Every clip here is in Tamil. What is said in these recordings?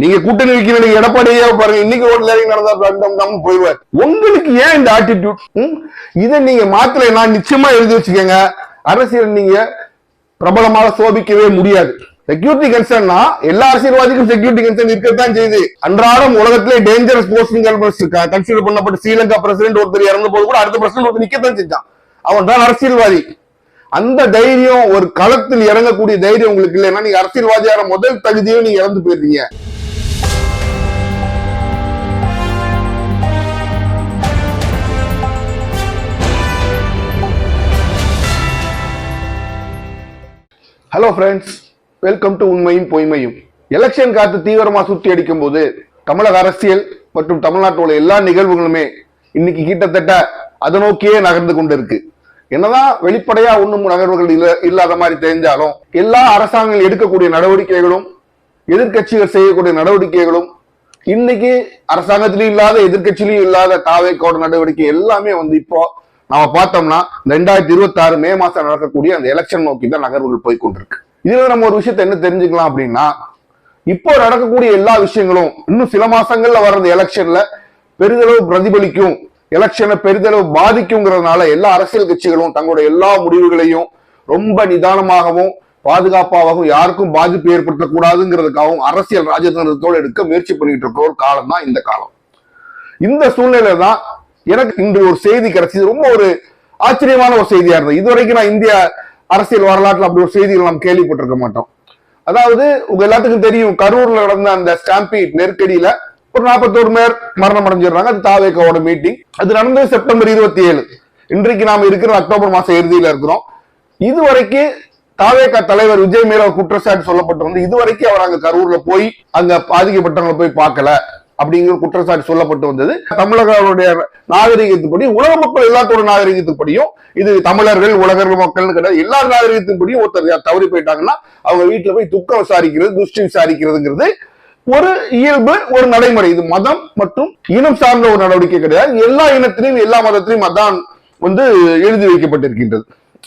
நீங்க கூட்டணி வைக்கிற நீங்க எடப்பாடியே பாருங்க. இன்னைக்கு ரோட்ல இறங்கி நடந்தா நம்ம போயிடுவார். உங்களுக்கு ஏன் இந்த ஆட்டிடியூட் இதை நீங்க மாத்தலைன்னா நிச்சயமா எழுதி வச்சுக்கோங்க. அரசியல் நீங்க பிரபலமாக சோபிக்கவே முடியாது. செக்யூரிட்டி கன்சர்ன்னா எல்லா அரசியல்வாதிக்கும் செக்யூரிட்டி கன்சர்ன் இருக்கத்தான் செய்யுது. அன்றாடம் உலகத்திலே டேஞ்சரஸ் போஸ்டிங் கன்சிடர் பண்ணப்பட்ட ஸ்ரீலங்கா பிரசிடென்ட் ஒருத்தர் இறந்த போது கூட அடுத்த பிரசிடென்ட் ஒருத்தர் நிக்கத்தான் செஞ்சான். அவன் தான் அரசியல்வாதி. அந்த தைரியம் ஒரு களத்தில் இறங்கக்கூடிய தைரியம் உங்களுக்கு இல்லைன்னா நீங்க அரசியல்வாதியான முதல் தகுதியும் நீங்க இறந்து போயிருந்தீங்க ஹலோ ஃப்ரெண்ட்ஸ் வெல்கம் டு உண்மையும் பொய்மையும். எலெக்ஷன் காத்து தீவிரமா சுற்றி அடிக்கும் போது தமிழக அரசியல் மற்றும் தமிழ்நாட்டோட எல்லா நிகழ்வுகளுமே இன்னைக்கு கிட்டத்தட்ட அதை நோக்கியே நகர்ந்து கொண்டு இருக்கு என்னதான் வெளிப்படையா ஒண்ணும் நகர்வுகள் இல்ல இல்லாத மாதிரி தெரிஞ்சாலும் எல்லா அரசாங்கங்கள் எடுக்கக்கூடிய நடவடிக்கைகளும் எதிர்க்கட்சிகள் செய்யக்கூடிய நடவடிக்கைகளும் இன்னைக்கு அரசாங்கத்திலையும் இல்லாத எதிர்கட்சியிலையும் இல்லாத தாவேக்கோட நடவடிக்கை எல்லாமே வந்து இப்போ நாம பார்த்தோம்னா ரெண்டாயிரத்தி இருபத்தி ஆறு மே மாசம் நடக்கக்கூடிய அந்த எலெக்ஷன் நோக்கி தான் நகர்வுகள் போய் கொண்டிருக்கு இதுல நம்ம ஒரு விஷயத்தை என்ன தெரிஞ்சுக்கலாம் அப்படின்னா இப்போ நடக்கக்கூடிய எல்லா விஷயங்களும் இன்னும் சில மாசங்கள்ல வர்ற எலெக்ஷன்ல பெரிதளவு பிரதிபலிக்கும் எலெக்ஷனை பெரிதளவு பாதிக்குங்கிறதுனால எல்லா அரசியல் கட்சிகளும் தங்களுடைய எல்லா முடிவுகளையும் ரொம்ப நிதானமாகவும் பாதுகாப்பாகவும் யாருக்கும் பாதிப்பு ஏற்படுத்தக்கூடாதுங்கிறதுக்காகவும் அரசியல் ராஜதந்திரத்தோடு எடுக்க முயற்சி பண்ணிட்டு இருக்கிற ஒரு காலம் தான் இந்த காலம். இந்த சூழ்நிலை தான் எனக்கு இன்று ஒரு செய்தி கிடைச்சது ரொம்ப ஒரு ஆச்சரியமான ஒரு செய்தியா இருந்தது. இதுவரைக்கும் நான் இந்திய அரசியல் வரலாற்றுல அப்படி ஒரு செய்திகள் நாம் கேள்விப்பட்டிருக்க மாட்டோம். அதாவது உங்க எல்லாத்துக்கும் தெரியும் கரூர்ல நடந்த அந்த ஸ்டாம்பீட் நெருக்கடியில ஒரு நாற்பத்தோரு பேர் மரணம் அடைஞ்சிடுறாங்க. அது தாவேக்காவோட மீட்டிங் அது நடந்தது செப்டம்பர் இருபத்தி ஏழு இன்றைக்கு நாம இருக்கிற அக்டோபர் மாசம் இறுதியில இருக்கிறோம். இதுவரைக்கும் தாவேக்கா தலைவர் விஜய் மேல ஒரு குற்றச்சாட்டு சொல்லப்பட்டு வந்து இதுவரைக்கும் அவர் அங்க கரூர்ல போய் அங்க பாதிக்கப்பட்டவங்களை போய் பார்க்கல. அப்படிங்கிற குற்றச்சாட்டு சொல்லப்பட்டு வந்தது. தமிழர்களுடைய நாகரிகத்துப்படி உலக மக்கள் எல்லாத்தோட நாகரிகத்துப்படியும் இது தமிழர்கள் உலக மக்கள் கிடையாது எல்லா நாகரிகத்தின்படியும் ஒருத்தர் தவறி போயிட்டாங்கன்னா அவங்க வீட்டுல போய் துக்கம் விசாரிக்கிறது துஷ்டி விசாரிக்கிறதுங்கிறது ஒரு இயல்பு ஒரு நடைமுறை. இது மதம் மற்றும் இனம் சார்ந்த ஒரு நடவடிக்கை கிடையாது. எல்லா இனத்திலையும் எல்லா மதத்திலையும் அதான் வந்து எழுதி வைக்கப்பட்டிருக்கின்றது.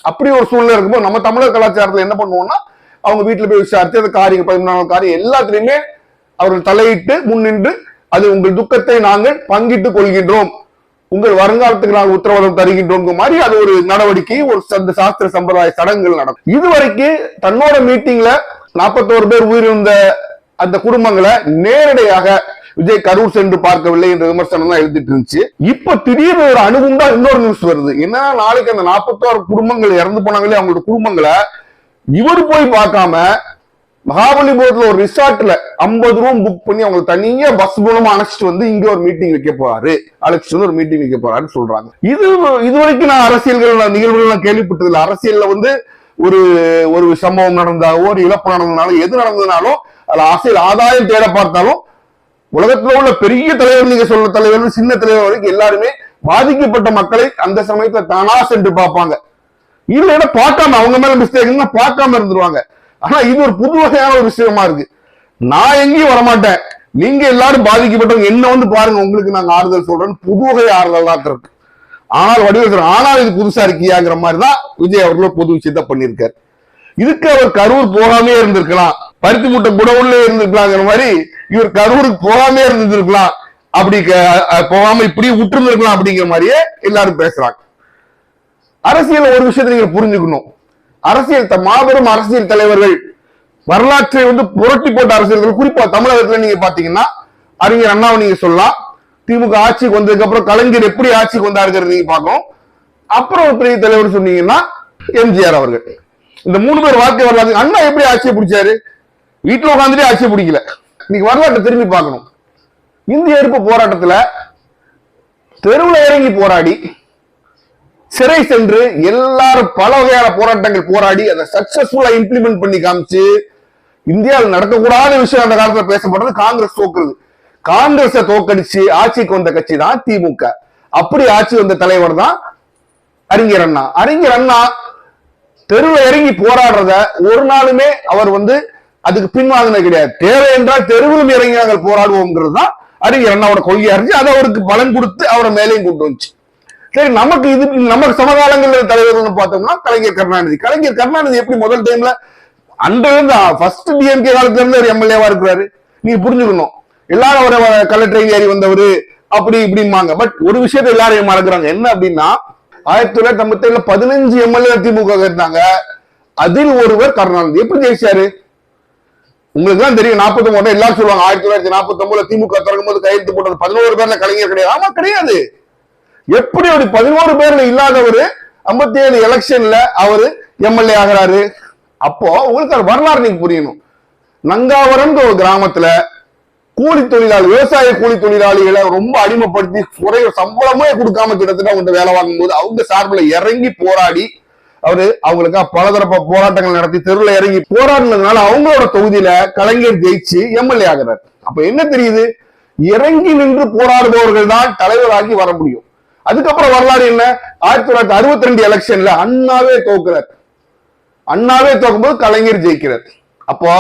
அப்படி ஒரு சூழ்நிலை இருக்கும்போது நம்ம தமிழர் கலாச்சாரத்துல என்ன பண்ணுவோம்னா அவங்க வீட்டுல போய் விசாரித்து அந்த காரியம் பதிமூணாவது காரியம் எல்லாத்துலயுமே அவர்கள் தலையிட்டு முன்னின்று அது உங்கள் துக்கத்தை நாங்கள் பங்கிட்டுக் கொள்கின்றோம். உங்கள் வருங்காலத்துக்கு நாங்கள் உத்தரவாதம் தருகின்றோம் மாதிரி அது ஒரு நடவடிக்கை ஒரு சந்த சாஸ்திர சம்பிரதாய சடங்குகள் நடக்கும். இதுவரைக்கும் தன்னோட மீட்டிங்ல நாற்பத்தோரு பேர் உயிரிழந்த அந்த குடும்பங்களை நேரடியாக விஜய் கரூர் சென்று பார்க்கவில்லை என்ற விமர்சனம் தான் எழுதிட்டு இருந்துச்சு. இப்ப திடீர்னு ஒரு அணுகுண்டா இன்னொரு நியூஸ் வருது. என்ன நாளைக்கு அந்த நாற்பத்தோரு குடும்பங்கள் இறந்து போனாங்களே அவங்களோட குடும்பங்களை இவர் போய் பார்க்காம மகாபலிபுரத்துல ஒரு ரிசார்ட்ல ஐம்பது ரூம் புக் பண்ணி அவங்க தனியா பஸ் மூலமா அழைச்சிட்டு வந்து இங்க ஒரு மீட்டிங் வைக்க போறாரு. அழைச்சிட்டு வந்து ஒரு மீட்டிங் வைக்க போறாருன்னு சொல்றாங்க. இது இது வரைக்கும் நான் அரசியல்கள் நிகழ்வுகள் நான் கேள்விப்பட்டதில்லை. அரசியல்ல வந்து ஒரு ஒரு சம்பவம் நடந்தாவோ ஒரு இழப்பு நடந்ததுனாலும் எது நடந்ததுனாலும் அதுல அரசியல் ஆதாயம் தேட பார்த்தாலும் உலகத்துல உள்ள பெரிய தலைவர் நீங்க சொல்ற தலைவர் சின்ன தலைவர் வரைக்கும் எல்லாருமே பாதிக்கப்பட்ட மக்களை அந்த சமயத்துல தானா சென்று பார்ப்பாங்க. இல்லைன்னா பார்க்காம அவங்க மேல மிஸ்டேக் பார்க்காம இருந்துருவாங்க. ஆனா இது ஒரு புது வகையான ஒரு விஷயமா இருக்கு. நான் எங்கேயும் வரமாட்டேன். நீங்க எல்லாரும் பாதிக்கப்பட்டவங்க என்ன வந்து பாருங்க உங்களுக்கு நாங்க ஆறுதல் சொல்றோம் புது வகை ஆறுதல் தான் இருக்கு. ஆனால் வடிவேல் ஆனால் இது புதுசா இருக்கியாங்கிற மாதிரி தான் விஜய் அவர்களும் பொது விஷயத்த பண்ணியிருக்காரு. இதுக்கு அவர் கரூர் போகாமே இருந்திருக்கலாம். பருத்தி மூட்டை குடவுள்ளே இருந்திருக்கலாங்கிற மாதிரி இவர் கரூருக்கு போகாமே இருந்திருக்கலாம். அப்படி போகாம இப்படி விட்டுருந்துருக்கலாம் அப்படிங்கிற மாதிரியே எல்லாரும் பேசுறாங்க. அரசியல் ஒரு விஷயத்த நீங்க புரிஞ்சுக்கணும். அரசியல் மாபெரும் அரசியல் தலைவர்கள் வரலாற்றை வந்து புரட்டி போட்ட அரசியல்கள் குறிப்பா தமிழகத்துல நீங்க பாத்தீங்கன்னா அறிஞர் அண்ணாவை நீங்க சொல்லலாம். திமுக ஆட்சிக்கு வந்ததுக்கு அப்புறம் கலைஞர் எப்படி ஆட்சிக்கு வந்தாருங்கிறது நீங்க பார்க்கணும். அப்புறம் ஒரு பெரிய தலைவர் சொன்னீங்கன்னா எம்ஜிஆர் அவர்கள். இந்த மூணு பேர் வாழ்க்கை வரலாறு அண்ணா எப்படி ஆட்சியை பிடிச்சாரு? வீட்டுல உட்காந்துட்டே ஆட்சியை பிடிக்கல. இன்னைக்கு வரலாற்றை திரும்பி பார்க்கணும். இந்திய எதிர்ப்பு போராட்டத்துல தெருவில் இறங்கி போராடி சிறை சென்று எல்லாரும் பல வகையான போராட்டங்கள் போராடி அதை சக்சஸ்ஃபுல்லா இம்ப்ளிமெண்ட் பண்ணி காமிச்சு இந்தியாவில் நடக்கக்கூடாத விஷயம் அந்த காலத்துல பேசப்படுறது காங்கிரஸ் தோக்குறது. காங்கிரஸை தோக்கடிச்சு ஆட்சிக்கு வந்த கட்சி தான் திமுக. அப்படி ஆட்சி வந்த தலைவர் தான் அறிஞர் அண்ணா. அறிஞர் அண்ணா தெருவில் இறங்கி போராடுறத ஒரு நாளுமே அவர் வந்து அதுக்கு பின்வாங்கினது கிடையாது. தேவை என்றால் தெருவிலும் இறங்கி நாங்கள் போராடுவோம்ங்கிறது தான் அறிஞர் அண்ணாவோட கொள்கையா இருந்துச்சு அதை அவருக்கு பலன் கொடுத்து அவரை மேலேயும் கொண்டு வந்துச்சு. சரி நமக்கு இது நமக்கு சமகாலங்களில் தலைவர்கள் பார்த்தோம்னா கலைஞர் கருணாநிதி. கலைஞர் கருணாநிதி எப்படி முதல் டைம்ல அன்றிலிருந்து ஃபர்ஸ்ட் டிஎம்கே காலத்துல இருந்து ஒரு எம்எல்ஏவா இருக்கிறாரு. நீங்க புரிஞ்சுக்கணும். எல்லாரும் அவரை கலெக்டர் ஏறி வந்தவரு அப்படி இப்படிம்பாங்க. பட் ஒரு விஷயத்த எல்லாரையும் மறக்கிறாங்க. என்ன அப்படின்னா ஆயிரத்தி தொள்ளாயிரத்தி ஐம்பத்தி ஏழுல பதினஞ்சு எம்எல்ஏ திமுக இருந்தாங்க அதில் ஒருவர் கருணாநிதி. எப்படி ஜெயிச்சாரு? உங்களுக்கு தான் தெரியும் நாற்பத்தி ஒன்பது எல்லாரும் சொல்லுவாங்க ஆயிரத்தி தொள்ளாயிரத்தி நாற்பத்தி ஒன்பதுல திமுக தொடங்கும் போது கையெழுத்து போட்டது பதினோரு பேர்ல கலைஞர் கிடையாது. ஆமா கிடையாது. எப்படி ஒரு பதினோரு பேர்ல இல்லாதவரு ஐம்பத்தி ஏழு எலெக்ஷன்ல அவரு எம்எல்ஏ ஆகிறாரு? அப்போ உங்களுக்கு அது வரலாறு நீங்க புரியணும். நங்காவரம் ஒரு கிராமத்துல கூலி தொழிலாளி விவசாய கூலி தொழிலாளிகளை ரொம்ப அடிமைப்படுத்தி குறைய சம்பளமே கொடுக்காம கிட்டத்தட்ட அவங்க வேலை வாங்கும்போது அவங்க சார்பில் இறங்கி போராடி அவரு அவங்களுக்கா பலதரப்ப போராட்டங்கள் நடத்தி தெருவில் இறங்கி போராடினதுனால அவங்களோட தொகுதியில கலைஞர் ஜெயிச்சு எம்எல்ஏ ஆகிறார். அப்ப என்ன தெரியுது? இறங்கி நின்று போராடுபவர்கள் தான் தலைவராகி வர முடியும். அதுக்கப்புறம் வரலாறு என்ன? ஆயிரத்தி தொள்ளாயிரத்தி அறுபத்தி ரெண்டு எலெக்ஷன்ல அண்ணாவே தோக்குறார். அண்ணாவே தோக்கும்போது கலைஞர் ஜெயிக்கிறார். அப்போ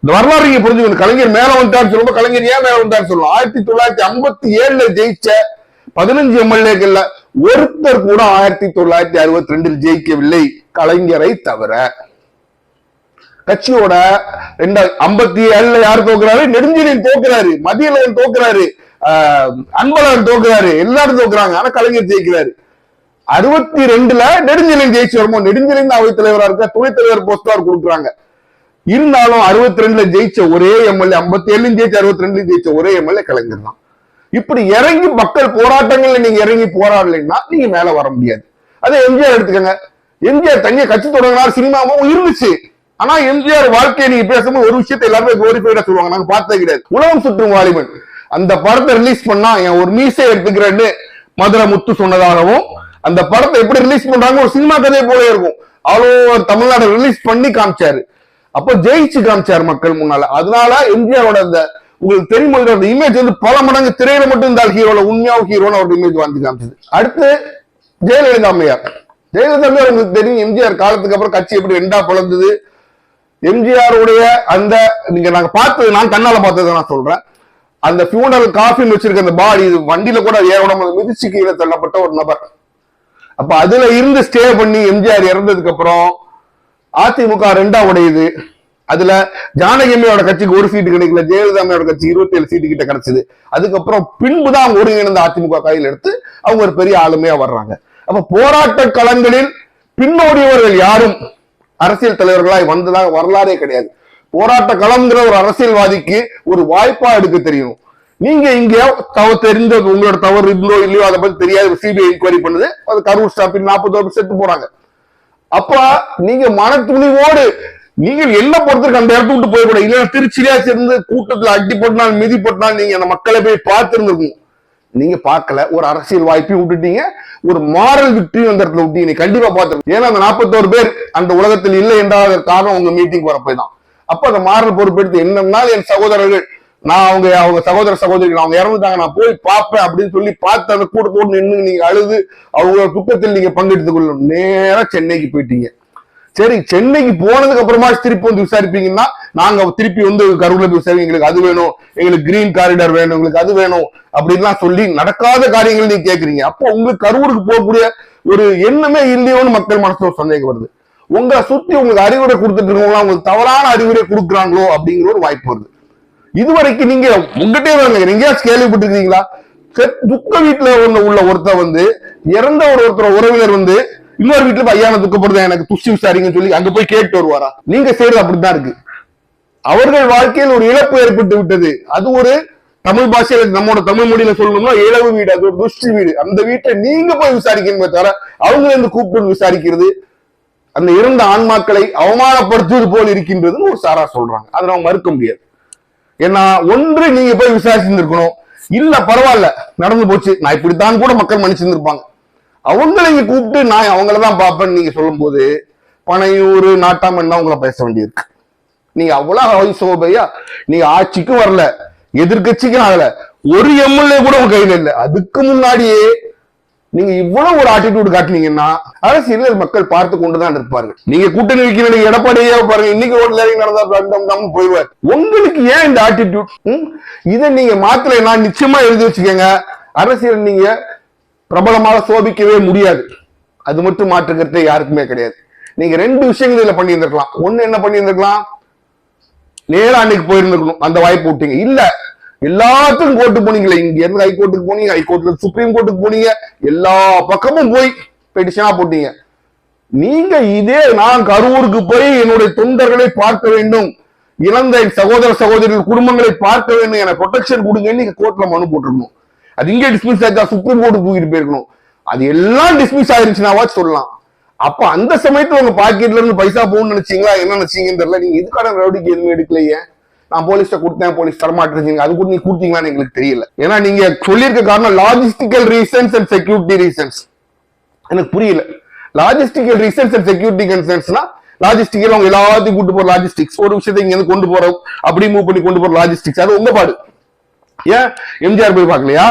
இந்த வரலாறு நீங்க புரிஞ்சுக்கணும். கலைஞர் மேல வந்தார் சொல்லும்போது கலைஞர் ஏன் மேல வந்தார் சொல்லணும் ஆயிரத்தி தொள்ளாயிரத்தி ஐம்பத்தி ஏழுல ஜெயிச்ச பதினஞ்சு எம்எல்ஏக்கள்ல ஒருத்தர் கூட ஆயிரத்தி தொள்ளாயிரத்தி அறுபத்தி ரெண்டில் ஜெயிக்கவில்லை. கலைஞரை தவிர. கட்சியோட ரெண்டாவது ஐம்பத்தி ஏழுல யார் தோக்குறாரு? நெடுஞ்செழியன் தோக்குறாரு. மதியழகன் தோக்குறாரு. அன்பழகன் தோக்குறாரு எல்லாரும் தோக்குறாங்க ஆனா கலைஞர் ஜெயிக்கிறாரு. அறுபத்தி ரெண்டுல நெடுஞ்செழியன் ஜெயிச்சு வருமோ நெடுஞ்செழியன் அவை தலைவரா இருக்க துணைத் தலைவர் போஸ்ட் அவர் கொடுக்குறாங்க. இருந்தாலும் அறுபத்தி ரெண்டுல ஜெயிச்ச ஒரே எம்எல்ஏ ஐம்பத்தி ஏழுலயும் ஜெயிச்சு அறுபத்தி ரெண்டுலயும் ஜெயிச்ச ஒரே எம்எல்ஏ கலைஞர் தான். இப்படி இறங்கி மக்கள் போராட்டங்கள்ல நீங்க இறங்கி போராடலைன்னா நீங்க மேல வர முடியாது. அதே எம்ஜிஆர் எடுத்துக்கோங்க. எம்ஜிஆர் தங்கிய கட்சி தொடங்கினார் சினிமாவும் இருந்துச்சு. ஆனா எம்ஜிஆர் வாழ்க்கையை நீங்க பேசும்போது ஒரு விஷயத்தை எல்லாருமே குளோரிஃபைடா சொல்லுவாங்க. நாங்க பார்த்தே கிடையாது. உலகம் சுற்றும் வாலிபன். அந்த படத்தை ரிலீஸ் பண்ணா என் ஒரு மீசை எடுத்துக்கிறேன்னு மதுரை முத்து சொன்னதாகவும் அந்த படத்தை எப்படி ரிலீஸ் பண்றாங்க ஒரு சினிமா கதையை போல இருக்கும். அவ்வளோ தமிழ்நாடு ரிலீஸ் பண்ணி காமிச்சாரு. அப்போ ஜெயிச்சு காமிச்சார் மக்கள் முன்னால. அதனால எம்ஜிஆரோட அந்த உங்களுக்கு தெரியும் அந்த இமேஜ் வந்து பல மடங்கு திரையில மட்டும் இருந்தால் ஹீரோல உண்மையாவும் ஹீரோன்னு ஒரு இமேஜ் வந்து காமிச்சது. அடுத்து ஜெயலலிதா அம்மையார். ஜெயலலிதா அம்மையார் உங்களுக்கு தெரியும் எம்ஜிஆர் காலத்துக்கு அப்புறம் கட்சி எப்படி ரெண்டா பிளந்தது எம்ஜிஆருடைய அந்த நீங்க நாங்க பார்த்தது நான் கண்ணால பார்த்ததை நான் சொல்றேன். அந்த ஃபியூனல் காஃபின் வச்சிருக்க அந்த பாடி இது வண்டியில கூட ஏறணும். மிதிச்சு கீழே தள்ளப்பட்ட ஒரு நபர். அப்ப அதுல இருந்து ஸ்டே பண்ணி எம்ஜிஆர் இறந்ததுக்கு அப்புறம் அதிமுக ரெண்டா உடையுது அதுல ஜானகியம்மையோட கட்சிக்கு ஒரு சீட்டு கிடைக்கல. ஜெயலலிதா அம்மையோட கட்சி இருபத்தி ஏழு சீட்டு கிட்ட கிடைச்சது. அதுக்கப்புறம் பின்புதான் அவங்க ஒருங்கிணைந்த அதிமுக கையில் எடுத்து அவங்க ஒரு பெரிய ஆளுமையா வர்றாங்க. அப்ப போராட்ட களங்களில் பின்னோடியவர்கள் யாரும் அரசியல் தலைவர்களாய் வந்ததாக வரலாறே கிடையாது. போராட்ட களம்ங்கிற ஒரு அரசியல்வாதிக்கு ஒரு வாய்ப்பா எடுக்க தெரியும். நீங்க இங்க தவ தெரிஞ்ச உங்களோட தவறு இருந்தோ இல்லையோ அதை பத்தி தெரியாது சிபிஐ என்கொயரி பண்ணுது. அது கரூர் ஸ்டாப்பில் நாற்பத்தோரு செத்து போறாங்க. அப்ப நீங்க மன துணிவோடு நீங்கள் என்ன பொறுத்திருக்கு அந்த இடத்த விட்டு போயக்கூடாது இல்லைன்னா திருச்சியிலே சேர்ந்து கூட்டத்துல அடி போட்டினால் மிதி நீங்க அந்த மக்களை போய் பார்த்திருந்திருக்கணும். நீங்க பார்க்கல ஒரு அரசியல் வாய்ப்பையும் விட்டுட்டீங்க. ஒரு மாரல் விக்டரியும் அந்த இடத்துல விட்டீங்க. நீ கண்டிப்பா பார்த்திருக்கணும். ஏன்னா அந்த நாற்பத்தோரு பேர் அந்த உலகத்தில் இல்லை என்றால் காரணம் உங்க மீட்டிங் வரப்போய் தான். அப்ப அந்த மாறல் பொறுப்பெடுத்து என்னன்னா என் சகோதரர்கள் நான் அவங்க அவங்க சகோதர சகோதரிகள் அவங்க இறந்துட்டாங்க நான் போய் பார்ப்பேன் அப்படின்னு சொல்லி பார்த்து அந்த கூட்டத்தோடு நின்று நீங்க அழுது அவங்க துக்கத்தில் நீங்க பங்கெடுத்துக் கொள்ளும் நேரா சென்னைக்கு போயிட்டீங்க. சரி சென்னைக்கு போனதுக்கு அப்புறமா திருப்பி வந்து விசாரிப்பீங்கன்னா நாங்க திருப்பி வந்து கரூர்ல போய் விசாரிங்க எங்களுக்கு அது வேணும் எங்களுக்கு கிரீன் காரிடார் வேணும் எங்களுக்கு அது வேணும் அப்படின்லாம் சொல்லி நடக்காத காரியங்கள் நீங்க கேக்குறீங்க. அப்போ உங்களுக்கு கரூருக்கு போகக்கூடிய ஒரு எண்ணமே இல்லையோன்னு மக்கள் மனசுல சந்தேகம் வருது. உங்களை சுத்தி உங்களுக்கு அறிவுரை கொடுத்துட்டு இருக்கவங்களா உங்களுக்கு தவறான அறிவுரை கொடுக்குறாங்களோ அப்படிங்கிற ஒரு வாய்ப்பு வருது. இதுவரைக்கும் நீங்க உங்ககிட்டே வாங்க நீங்க கேள்விப்பட்டிருக்கீங்களா? துக்க வீட்டுல ஒண்ணு உள்ள ஒருத்தர் வந்து இறந்த ஒரு ஒருத்தர் உறவினர் வந்து இன்னொரு வீட்டுல போய் ஐயா எனக்கு துஷ்டி விசாரிங்கன்னு சொல்லி அங்க போய் கேட்டு வருவாரா? நீங்க செய்யறது அப்படித்தான் இருக்கு. அவர்கள் வாழ்க்கையில் ஒரு இழப்பு ஏற்பட்டு விட்டது. அது ஒரு தமிழ் பாஷையில நம்மோட தமிழ் மொழியில சொல்லணும்னா இழவு வீடு அது ஒரு துஷ்டி வீடு. அந்த வீட்டை நீங்க போய் விசாரிக்கணுமே தவிர அவங்கள இருந்து கூப்பிட்டு விசாரிக்கிறது அந்த இருந்த ஆன்மாக்களை அவமானப்படுத்துவது போல் இருக்கின்றதுன்னு ஒரு சாரா சொல்றாங்க. அதை நம்ம மறுக்க முடியாது. ஏன்னா ஒன்று நீங்க போய் விசாரிச்சிருந்துருக்கணும். இல்ல பரவாயில்ல நடந்து போச்சு. நான் இப்படித்தான் கூட மக்கள் மன்னிச்சிருந்திருப்பாங்க. அவங்கள இங்க கூப்பிட்டு நான் அவங்கள தான் பார்ப்பேன்னு நீங்க சொல்லும்போது பனையூர் நாட்டாமன் தான் உங்களை பேச வேண்டியிருக்கு. நீங்க அவ்வளவு சோபையா நீங்க ஆட்சிக்கும் வரல எதிர்கட்சிக்கும் ஆகல. ஒரு எம்எல்ஏ கூட உங்க கையில இல்ல. அதுக்கு முன்னாடியே நீங்க இவ்வளவு ஒரு ஆட்டிடியூட் காட்டினீங்கன்னா அரசியலில் மக்கள் பார்த்து கொண்டுதான் இருப்பார்கள். நீங்க கூட்டணி வைக்கிற எடப்பாடியே பாருங்க இன்னைக்கு ரோட்ல இறங்கி நடந்தா போயிடுவார். உங்களுக்கு ஏன் இந்த ஆட்டிடியூட் இதை நீங்க மாத்தலைன்னா நிச்சயமா எழுதி வச்சுக்கோங்க. அரசியல் நீங்க பிரபலமாக சோபிக்கவே முடியாது. அது மட்டும் மாற்றுக்கிறது யாருக்குமே கிடையாது. நீங்க ரெண்டு விஷயங்கள் இதுல பண்ணியிருந்திருக்கலாம். ஒண்ணு என்ன பண்ணியிருந்திருக்கலாம்? நேரா அன்னைக்கு போயிருந்துக்கணும் அந்த வாய்ப்பு விட்டீங்க. இல்ல எல்லாத்துக்கும் கோர்ட்டு போனீங்களே இங்க இருந்து ஹைகோர்ட்டுக்கு போனீங்க ஹைகோர்ட்ல சுப்ரீம் கோர்ட்டுக்கு போனீங்க எல்லா பக்கமும் போய் பெட்டிஷனா போட்டீங்க. நீங்க இதே நான் கரூருக்கு போய் என்னுடைய தொண்டர்களை பார்க்க வேண்டும் இழந்த என் சகோதர சகோதரிகள் குடும்பங்களை பார்க்க வேண்டும் என ப்ரொடெக்ஷன் கொடுங்கன்னு நீங்க கோர்ட்ல மனு போட்டிருக்கணும். அது இங்கே டிஸ்மிஸ் ஆயிருக்கா சுப்ரீம் கோர்ட்டுக்கு தூக்கிட்டு போயிருக்கணும். அது எல்லாம் டிஸ்மிஸ் ஆயிருச்சுனாவாச்சு சொல்லலாம். அப்ப அந்த சமயத்துல உங்க பாக்கெட்ல இருந்து பைசா போகணும்னு நினைச்சீங்களா? என்ன நினைச்சீங்கன்னு தெரியல. நீங்க இதுக்கான நடவடிக்கை எதுவுமே எடுக்கலையே. நான் போலீஸ்ட கொடுத்தேன் போலீஸ் தரமாட்டிருந்தீங்க அது கூட நீங்க கொடுத்தீங்களான்னு எங்களுக்கு தெரியல. ஏன்னா நீங்க சொல்லியிருக்க காரணம் logistical reasons and security reasons எனக்கு புரியல. லாஜிஸ்டிக்கல் ரீசன்ஸ் அண்ட் செக்யூரிட்டி கன்சர்ன்ஸ்னா லாஜிஸ்டிக்கல் அவங்க எல்லாத்தையும் கூட்டு போற லாஜிஸ்டிக்ஸ் ஒரு விஷயத்தை இங்க இருந்து கொண்டு போறோம். அப்படி மூவ் பண்ணி கொண்டு போற லாஜிஸ்டிக்ஸ் அது உங்க பாடு. ஏன்? எம்ஜிஆர் போய் பார்க்கலையா?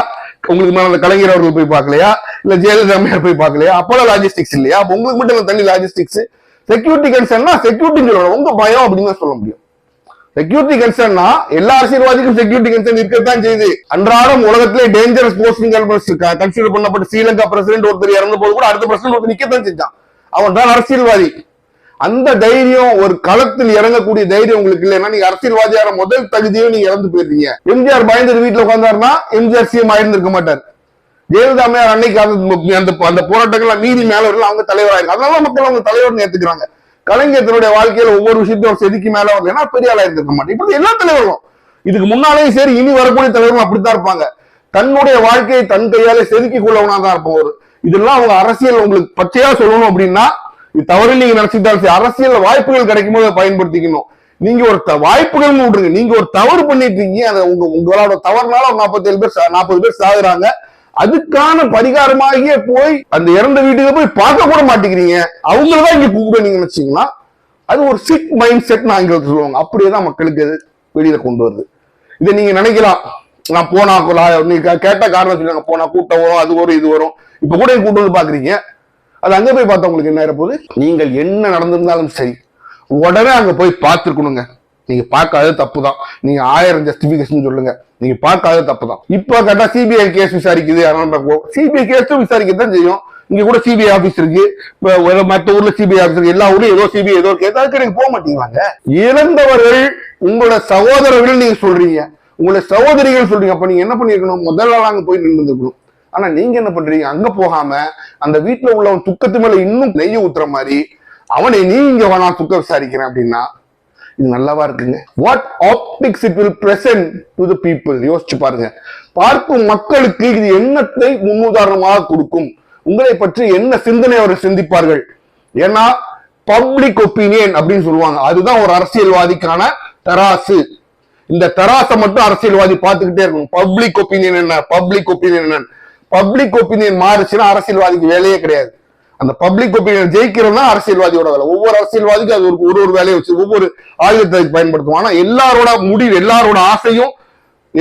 உங்களுக்கு மேல கலைஞர் அவர்கள் போய் பார்க்கலையா? இல்ல ஜெயலலிதா அம்மையார் போய் பார்க்கலையா? அப்பெல்லாம் லாஜிஸ்டிக்ஸ் இல்லையா? உங்களுக்கு மட்டும் அந்த தனி லாஜிஸ்டிக்ஸ் செக்யூரிட்டி கன்சர்ன்னா செக்யூரிட்டி சொல்லணும். உங்க பயம் அப்படின்னு தான் சொல்ல முடியும். செக்யூரிட்டி கன்சர்ன்னா எல்லா அரசியல்வாதிக்கும் செக்யூரிட்டி கன்சர்ன் இருக்கத்தான் செய்யுது. அன்றாடம் உலகத்திலே டேஞ்சரஸ் போஸ்டிங் கன்சிடர் பண்ணப்பட்ட ஸ்ரீலங்கா பிரசிடென்ட் ஒருத்தர் இறந்த போது கூட அடுத்த பிரசிடென்ட் ஒருத்தர் நிக்கத்தான் செஞ்சான். அவன் தான் அரசியல்வாதி. அந்த தைரியம் ஒரு களத்தில் இறங்கக்கூடிய தைரியம் உங்களுக்கு இல்லைன்னா நீங்க அரசியல்வாதியான முதல் தகுதியும் நீங்க இறந்து போயிருக்கீங்க. எம்ஜிஆர் பயந்து வீட்டுல உட்கார்ந்தாருன்னா எம்ஜிஆர் சிஎம் ஆயிருந்திருக்க மாட்டார். ஜெயலலிதா அன்னைக்கு அந்த அந்த போராட்டங்கள்லாம் மீறி மேல வரல அவங்க தலைவராக அதனால மக்கள் அவங்க தலைவர் ஏத்துக்கிறாங்க. கலைஞர் தன்னுடைய வாழ்க்கையில ஒவ்வொரு விஷயத்தையும் ஒரு செதுக்கி மேல வரலன்னா பெரிய ஆளா இருந்திருக்க மாட்டேன் இப்படி எல்லா தலைவர்களும். இதுக்கு முன்னாலேயும் சரி இனி வரக்கூடிய தலைவரும் அப்படித்தான் இருப்பாங்க. தன்னுடைய வாழ்க்கையை தன் கையாலே செதுக்கி கொள்ளவனா தான் இருப்பவர் இதெல்லாம் அவங்க அரசியல் உங்களுக்கு பச்சையா சொல்லணும் அப்படின்னா இது தவறு நீங்க நினைச்சுட்டாலும் சரி அரசியல் வாய்ப்புகள் கிடைக்கும் போது பயன்படுத்திக்கணும். நீங்க ஒரு த- வாய்ப்புகள் விட்டுருங்க நீங்க ஒரு தவறு பண்ணிட்டு இருக்கீங்க. அதை உங்க உங்களோட தவறுனால ஒரு நாற்பத்தேழு பேர் நாற்பது பேர் சாகுறாங்க. அதுக்கான பரிகாரமாகிய போய் அந்த இறந்த வீட்டுக்கு போய் பார்க்க கூட மாட்டேங்கிறீங்க. அவங்களதான் இங்க கூப்பிட நீங்க நினைச்சீங்கன்னா அது ஒரு சிக் மைண்ட் செட் நான் ஆங்கிலத்தில் சொல்லுவாங்க. அப்படியே தான் மக்களுக்கு அது வெளியில கொண்டு வருது. இதை நீங்க நினைக்கலாம். நான் போனா கொலா- நீங்க கே- கேட்ட காரணம் சொல்லுவாங்க. போனா கூட்டம் வரும் அது வரும் இது வரும். இப்ப கூட என் கூட்டம் வந்து பாக்குறீங்க அது அங்க போய் பார்த்தா உங்களுக்கு என்ன ஆயிரப்போகுது? நீங்கள் என்ன நடந்திருந்தாலும் சரி உடனே அங்க போய் பார்த்துருக்கணுங்க. நீங்க பார்க்காத தப்பு தான் நீங்க ஆயிரம் ஜஸ்டிபிகேஷன் சொல்லுங்க. நீங்க பார்க்காத தப்பு தான் இப்ப கேட்டா சிபிஐ கேஸ் விசாரிக்குது சிபிஐ கேஸும் விசாரிக்க தான் செய்யும். இங்க கூட சிபிஐ ஆபீஸ் இருக்கு. இப்ப மற்ற ஊர்ல சிபிஐ ஆபீஸ் இருக்கு. எல்லா ஊர்லயும் ஏதோ சிபிஐ ஏதோ இருக்கு ஏதாவது நீங்க போக மாட்டீங்களாங்க? இறந்தவர்கள் உங்களோட சகோதரர்கள் நீங்க சொல்றீங்க. உங்களோட சகோதரிகள் சொல்றீங்க. அப்ப நீங்க என்ன பண்ணிருக்கணும்? முதல்ல நாங்க போய் நின்று ஆனா நீங்க என்ன பண்றீங்க? அங்க போகாம அந்த வீட்டுல உள்ளவன் துக்கத்து மேல இன்னும் நெய்ய ஊத்துற மாதிரி அவனை நீ இங்க வேணா துக்க விசாரிக்கிறேன் அப்படின்னா இது நல்லாவா இருக்குங்க? What optics it will present to the people யோசிச்சு பாருங்க. பார்க்கும் மக்களுக்கு இது எண்ணத்தை முன்னுதாரணமாக கொடுக்கும். உங்களை பற்றி என்ன சிந்தனை அவர்கள் சிந்திப்பார்கள்? ஏன்னா பப்ளிக் ஒப்பீனியன் அப்படின்னு சொல்லுவாங்க. அதுதான் ஒரு அரசியல்வாதிக்கான தராசு. இந்த தராசை மட்டும் அரசியல்வாதி பார்த்துக்கிட்டே இருக்கணும். பப்ளிக் ஒப்பீனியன் என்ன? பப்ளிக் ஒப்பீனியன் என்ன? பப்ளிக் ஒப்பீனியன் மாறுச்சுன்னா அரசியல்வாதிக்கு வேலையே கிடையாது. அந்த பப்ளிக் ஒப்பீனியன் ஜெயிக்கிறது தான் அரசியல்வாதியோட வேலை. ஒவ்வொரு அரசியல்வாதிக்கும் அது ஒரு ஒரு ஒரு வேலையை வச்சு ஒவ்வொரு ஆயுதத்தை பயன்படுத்துவோம். ஆனா எல்லாரோட முடிவு எல்லாரோட ஆசையும்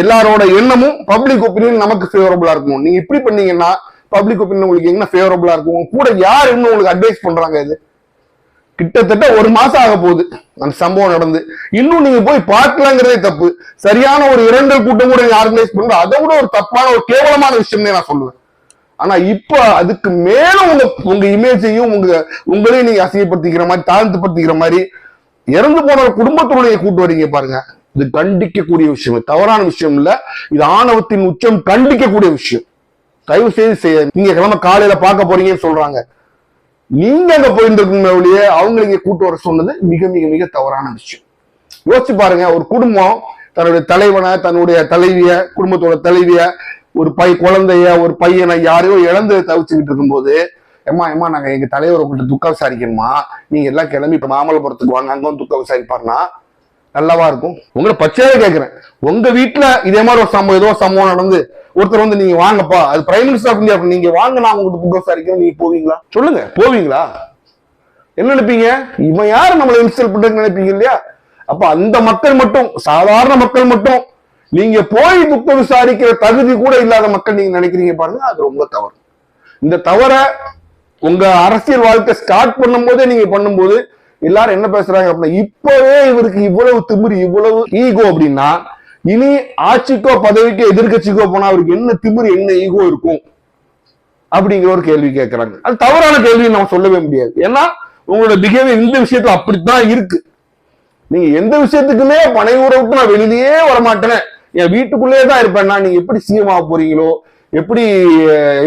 எல்லாரோட எண்ணமும் பப்ளிக் ஒப்பீனியன் நமக்கு ஃபேவரபுளா இருக்கும். நீங்க இப்படி பண்ணீங்கன்னா பப்ளிக் ஒப்பீனியன் உங்களுக்கு என்ன ஃபேவரபுளா இருக்கும். கூட யார் இன்னும் உங்களுக்கு அட்வைஸ் பண்றாங்க இது? கிட்டத்தட்ட ஒரு மாசம் ஆக போகுது. அந்த சம்பவம் நடந்து. இன்னும் நீங்க போய் பார்க்கலாங்கிறதே தப்பு. சரியான ஒரு இரண்டல் கூட்டம் கூட ஆர்கனைஸ் பண்ற அதை விட ஒரு தப்பான ஒரு கேவலமான விஷயம் நான் சொல்லுவேன். ஆனா இப்ப அதுக்கு மேல உங்க உங்க இமேஜையும் உங்க உங்களையும் நீங்க அசிங்கப்படுத்திக்கிற மாதிரி தாழ்த்துப்படுத்திக்கிற மாதிரி இறந்து போன ஒரு குடும்பத்தினுடைய கூட்டு வரீங்க பாருங்க. இது கண்டிக்கக்கூடிய விஷயம். தவறான விஷயம் இல்ல. இது ஆணவத்தின் உச்சம் கண்டிக்கக்கூடிய விஷயம். தயவு செய்து செய்ய நீங்க கிளம்ப காலையில பார்க்க போறீங்கன்னு சொல்றாங்க. நீங்க அங்க போயிருந்திருக்கீங்க ஒழிய அவங்க இங்க கூட்டு வர சொன்னது மிக மிக மிக தவறான விஷயம். யோசிச்சு பாருங்க ஒரு குடும்பம் தன்னுடைய தலைவனை தன்னுடைய தலைவிய குடும்பத்தோட தலைவிய ஒரு பை குழந்தைய ஒரு பையனை யாரையோ இழந்து தவிச்சுக்கிட்டு இருக்கும்போது ஏமா ஏமா நாங்க எங்க தலைவரை கூப்பிட்டு துக்க விசாரிக்கணுமா? நீங்க எல்லாம் கிளம்பி இப்ப மாமல்லபுரத்துக்கு வாங்க அங்க வந்து துக்க விசாரிப்பாருன்னா நல்லாவா இருக்கும்? உங்களை பச்சையாவே கேட்குறேன் உங்க வீட்டுல இதே மாதிரி ஒரு சம்பவம் ஏதோ சம்பவம் நடந்து ஒருத்தர் வந்து நீங்க வாங்கப்பா அது பிரைம் மினிஸ்டர் ஆஃப் இந்தியா நீங்க வாங்க நான் உங்களுக்கு துக்க விசாரிக்கிறேன் நீங்க போவீங்களா? சொல்லுங்க. போவீங்களா? என்ன நினைப்பீங்க? இவன் யாரு நம்மளை இன்ஸ்டால் பண்றதுன்னு நினைப்பீங்க இல்லையா? அப்ப அந்த மக்கள் மட்டும் சாதாரண மக்கள் மட்டும் நீங்க போய் துக்க விசாரிக்கிற தகுதி கூட இல்லாத மக்கள் நீங்க நினைக்கிறீங்க பாருங்க அது ரொம்ப தவறு. இந்த தவற உங்க அரசியல் வாழ்க்கை ஸ்டார்ட் பண்ணும்போதே நீங்க பண்ணும்போது எல்லாரும் என்ன பேசுறாங்க அப்படின்னா இப்பவே இவருக்கு இவ்வளவு திமிரு இவ்வளவு ஈகோ அப்படின்னா இனி ஆட்சிக்கோ பதவிக்கோ எதிர்க்கட்சிக்கோ போனா அவருக்கு என்ன திமிரு என்ன ஈகோ இருக்கும் அப்படிங்கிற ஒரு கேள்வி கேட்கறாங்க அது தவறான கேள்வி நம்ம சொல்லவே முடியாது. ஏன்னா உங்களோட பிஹேவியர் இந்த விஷயத்துல அப்படித்தான் இருக்கு. நீங்க எந்த விஷயத்துக்குமே பனை விட்டு நான் வெளியிலேயே வரமாட்டேன். என் வீட்டுக்குள்ளேயே தான் இருப்பேன்னா நீங்க எப்படி சிஎம் ஆக போறீங்களோ எப்படி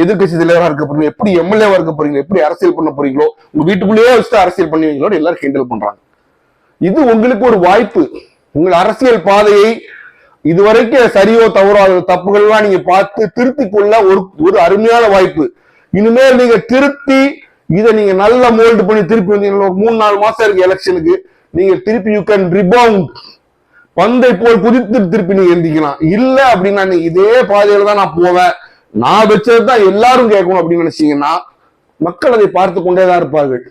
எதிர்கட்சி தலைவராக இருக்க போறீங்க எப்படி எம்எல்ஏவா இருக்க போறீங்களோ எப்படி அரசியல் பண்ண போறீங்களோ உங்க வீட்டுக்குள்ளேயே வச்சுட்டு அரசியல் பண்ணுவீங்களோ எல்லாரும் ஹேண்டில் பண்றாங்க. இது உங்களுக்கு ஒரு வாய்ப்பு. உங்கள் அரசியல் பாதையை இதுவரைக்கும் சரியோ தவறோ அது தப்புகள்லாம் நீங்க பார்த்து திருத்தி கொள்ள ஒரு ஒரு அருமையான வாய்ப்பு. இனிமேல் நீங்க திருத்தி இதை நீங்க நல்லா மோல்டு பண்ணி திருப்பி வந்தீங்கன்னா ஒரு மூணு நாலு மாசம் இருக்கு எலெக்ஷனுக்கு நீங்க திருப்பி யூ கேன் ரிபவுண்ட் பந்தை போல் குதித்து திருப்பி நீ எந்திக்கலாம் இல்ல அப்படின்னா நீ இதே பாதையில தான் நான் போவேன். நான் வச்சது தான் எல்லாரும் கேட்கணும் அப்படின்னு நினைச்சீங்கன்னா மக்கள் அதை பார்த்து கொண்டே தான் இருப்பார்கள்.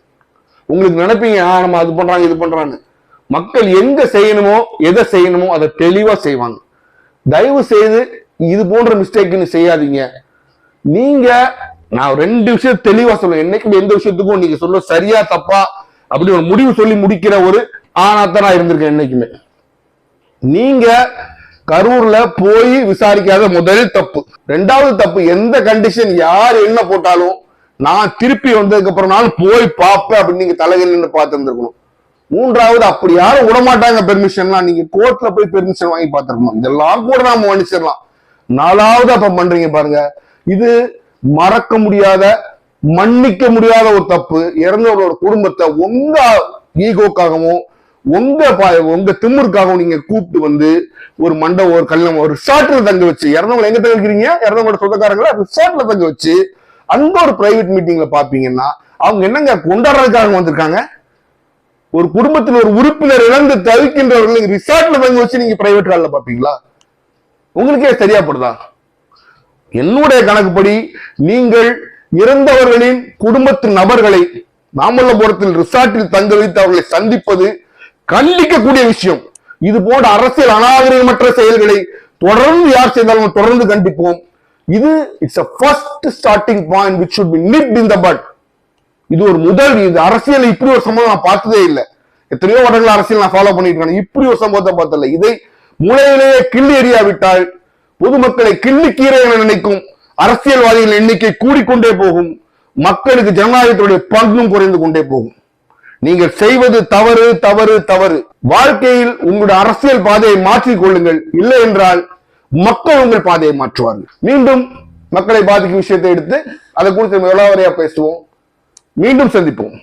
உங்களுக்கு நினைப்பீங்க ஆ நம்ம அது பண்றாங்க இது பண்றாங்க மக்கள் எங்க செய்யணுமோ எதை செய்யணுமோ அதை தெளிவா செய்வாங்க. தயவு செய்து இது போன்ற மிஸ்டேக் செய்யாதீங்க. நீங்க நான் ரெண்டு விஷயம் தெளிவா சொல்லுவேன் என்னைக்கு எந்த விஷயத்துக்கும் நீங்க சொல்ல சரியா தப்பா அப்படி ஒரு முடிவு சொல்லி முடிக்கிற ஒரு ஆனாத்தான் இருந்திருக்கேன் என்னைக்குமே. நீங்க கரூர்ல போய் விசாரிக்காத முதல் தப்பு. ரெண்டாவது தப்பு எந்த கண்டிஷன் யார் என்ன போட்டாலும் நான் திருப்பி வந்ததுக்கு அப்புறம் நாள் போய் பார்ப்பேன் அப்படின்னு நீங்க தலைகள் நின்று பார்த்துருந்துருக்கணும் மூன்றாவது அப்படி யாரும் விடமாட்டாங்க பெர்மிஷன்லாம் நீங்க கோர்ட்ல போய் பெர்மிஷன் வாங்கி பார்த்துருக்கணும். இதெல்லாம் கூட நாம மன்னிச்சிடலாம். நாலாவது அப்ப பண்றீங்க பாருங்க. இது மறக்க முடியாத மன்னிக்க முடியாத ஒரு தப்பு. இறந்தவரோட குடும்பத்தை உங்க ஈகோக்காகவும் உங்க உங்க திமுருக்காக நீங்க கூப்பிட்டு வந்து ஒரு மண்டபம் ஒரு கல்லம் ஒரு ரிசார்ட்ல தங்க வச்சு இறந்தவங்களை எங்க தங்க வைக்கிறீங்க இறந்தவங்களோட சொந்தக்காரங்களை ரிசார்ட்ல தங்க வச்சு அங்க ஒரு பிரைவேட் மீட்டிங்ல பாப்பீங்கன்னா அவங்க என்னங்க கொண்டாடுறதுக்காக வந்திருக்காங்க? ஒரு குடும்பத்தில் ஒரு உறுப்பினர் இழந்து தவிக்கின்றவர்கள் ரிசார்ட்ல தங்க வச்சு நீங்க பிரைவேட் காலில் பாப்பீங்களா? உங்களுக்கே சரியா சரியாப்படுதா என்னுடைய கணக்குப்படி நீங்கள் இறந்தவர்களின் குடும்பத்து நபர்களை மாமல்லபுரத்தில் ரிசார்ட்டில் தங்க வைத்து அவர்களை சந்திப்பது கண்டிக்கக்கூடிய விஷயம். இது போன்ற அரசியல் அநாகரிகமற்ற செயல்களை தொடர்ந்து யார் செய்தாலும் தொடர்ந்து கண்டிப்போம். இது it's a first starting point which should be knit in the but இது ஒரு முதல் இது அரசியல் இப்படி ஒரு சம்பவம் நான் பார்த்ததே இல்லை. எத்தனையோ வருடங்கள் அரசியல் நான் ஃபாலோ பண்ணிட்டு இருக்கேன். இப்படி ஒரு சம்பவத்தை பார்த்தல இதை மூலையிலேயே கிள்ளி எறியாவிட்டால் பொதுமக்களை கிள்ளி கீரை என நினைக்கும் அரசியல்வாதிகளின் எண்ணிக்கை கூடிக்கொண்டே போகும். மக்களுக்கு ஜனநாயகத்துடைய பங்கும் குறைந்து கொண்டே போகும். நீங்கள் செய்வது தவறு தவறு தவறு. வாழ்க்கையில் உங்களுடைய அரசியல் பாதையை மாற்றிக் கொள்ளுங்கள். இல்லை என்றால் மக்கள் உங்கள் பாதையை மாற்றுவார்கள். மீண்டும் மக்களை பாதிக்கும் விஷயத்தை எடுத்து அதை குறித்து விளாவரையா பேசுவோம்? மீண்டும் சந்திப்போம்.